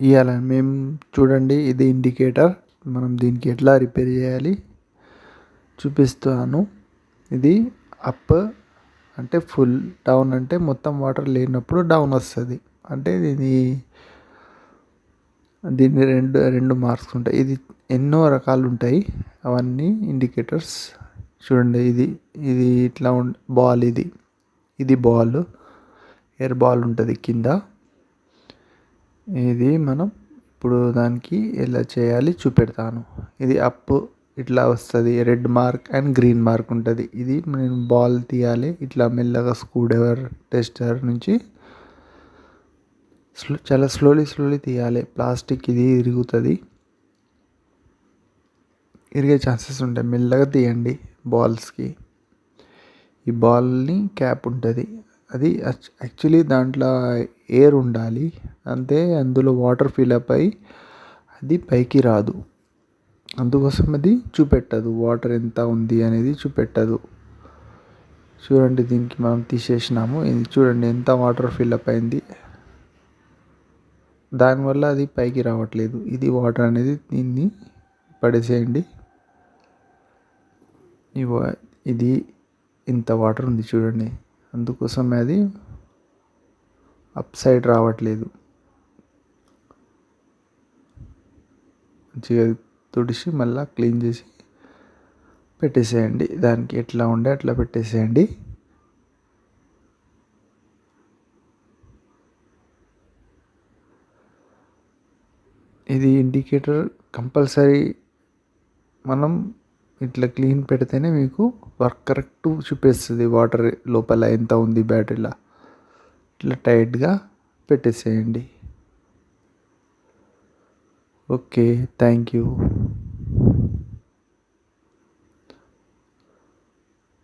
ఇవ్వాలి మేము చూడండి ఇది ఇండికేటర్. మనం దీనికి ఎట్లా రిపేర్ చేయాలి? చూపిస్తాను. ఇది అప్ అంటే ఫుల్ డౌన్ అంటే మొత్తం వాటర్ లేనప్పుడు డౌన్ వస్తుంది. అంటే ఇది దీన్ని రెండు రెండు మార్క్స్ ఉంటాయి. ఇది ఎన్నో రకాలు ఉంటాయి అవన్నీ ఇండికేటర్స్. చూడండి ఇది ఇది ఇట్లా బాల్ ఇది. ఇది బాల్. ఎయిర్ బాల్ ఉంటుంది కింద. ఇది మనం ఇప్పుడు దానికి ఎలా చేయాలి చూపెడతాను. ఇది అప్ ఇట్లా వస్తుంది. Red mark and green mark ఉంటుంది. ఇది నేను బాల్ తీయాలి. ఇట్లా మెల్లగా స్క్రూ డ్రైవర్ టెస్టర్ నుంచి స్లో చాలా స్లోలీ స్లోలీ తీయాలి. ప్లాస్టిక్ ఇది ఇరుగుతుంది. ఇరిగే ఛాన్సెస్ ఉంటాయి. మెల్లగా తీయండి బాల్స్కి ఈ బాల్ని క్యాప్ ఉంటుంది. అది యాక్చువల్లీ దాంట్లో ఎయిర్ ఉండాలి. అంతే అందులో వాటర్ ఫిల్అప్ అయ్యి అది పైకి రాదు. అందుకోసం అది చూపెట్టదు. వాటర్ ఎంత ఉంది అనేది చూపెట్టదు. చూడండి దీనికి మనం తీసేసినాము. ఇది చూడండి ఎంత వాటర్ ఫిల్అప్ అయింది. దానివల్ల అది పైకి రావట్లేదు. ఇది వాటర్ అనేది దీన్ని పడేసేయండి. ఇది ఇంత వాటర్ ఉంది చూడండి. అందుకోసం అది అప్ సైడ్ రావట్లేదు. మంచిగా తుడిచి మళ్ళీ క్లీన్ చేసి పెట్టేసేయండి. దానికి ఎట్లా ఉండే అట్లా పెట్టేసేయండి. ఇది ఇండికేటర్ కంపల్సరీ మనం ఇట్లా క్లీన్ పెడితేనే మీకు వర్క్ కరెక్ట్ చూపిస్తుంది. వాటర్ లోపల ఎంత ఉంది బ్యాటరీలో. ఇట్లా టైట్గా పెట్టేసేయండి. Okay thank you.